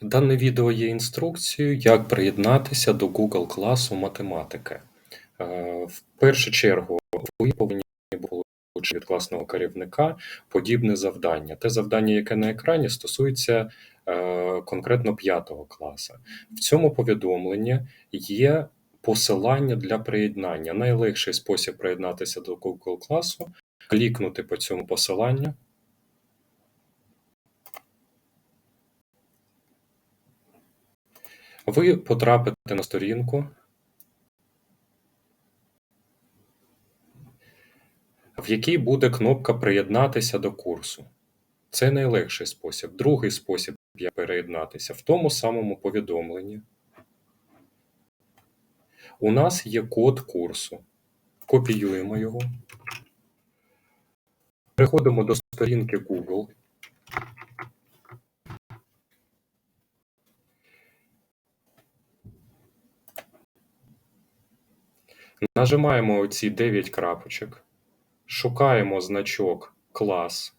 Дане відео є інструкцією, як приєднатися до Google класу математики. Е, В першу чергу, ви повинні були від класного керівника подібне завдання. Те завдання, яке на екрані, стосується е, конкретно 5 класу. В цьому повідомленні є посилання для приєднання. Найлегший спосіб приєднатися до Google класу клікнути по цьому посиланню. Ви потрапите на сторінку, в якій буде кнопка Приєднатися до курсу. Це найлегший спосіб. Другий спосіб як переєднатися в тому самому повідомленні. У нас є код курсу. Копіюємо його. Переходимо до сторінки Google. Нажимаємо оці 9 крапочок, шукаємо значок клас.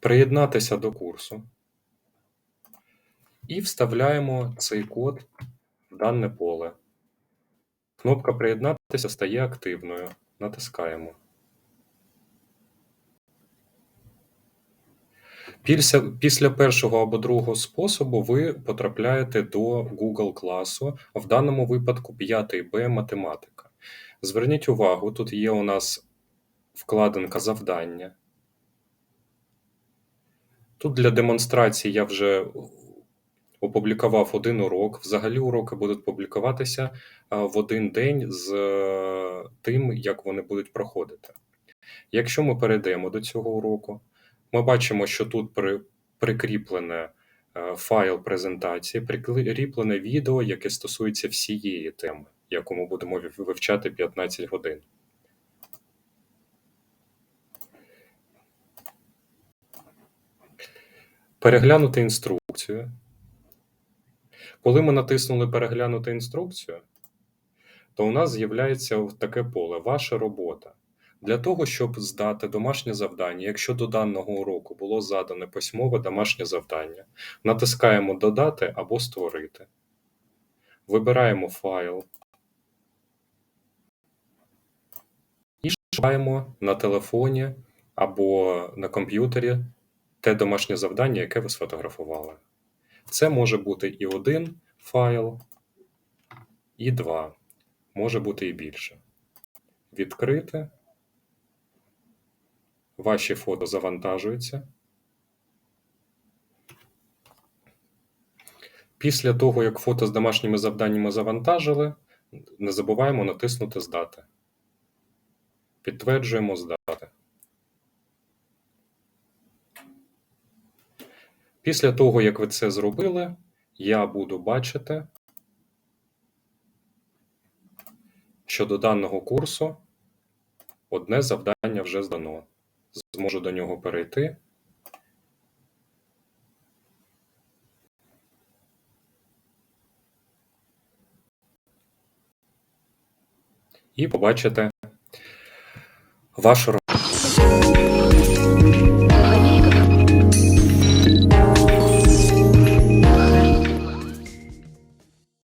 Приєднатися до курсу. І вставляємо цей код в дане поле. Кнопка Приєднатися стає активною. Натискаємо. Після, після першого або другого способу ви потрапляєте до Google класу, в даному випадку 5 Б математика. Зверніть увагу, тут є у нас вкладинка завдання. Тут для демонстрації я вже опублікував один урок. Взагалі уроки будуть публікуватися в один день з е, тим, як вони будуть проходити. Якщо ми перейдемо до цього уроку, ми бачимо, що тут при, прикріплене е, файл презентації, прикріплене відео, яке стосується всієї теми, яку ми будемо вивчати 15 годин. Переглянути інструкцію. Коли ми натиснули Переглянути інструкцію, то у нас з'являється таке поле Ваша робота. Для того, щоб здати домашнє завдання, якщо до даного уроку було задане письмове домашнє завдання, натискаємо Додати або Створити. Вибираємо файл і шукаємо на телефоні або на комп'ютері те домашнє завдання, яке ви сфотографували. Це може бути і один файл, і два. Може бути і більше. Відкрити. Ваші фото завантажуються. Після того, як фото з домашніми завданнями завантажили, не забуваємо натиснути Здати. Підтверджуємо здати. Після того, як ви це зробили, я буду бачити, що до даного курсу одне завдання вже здано. Зможу до нього перейти. І побачите вашу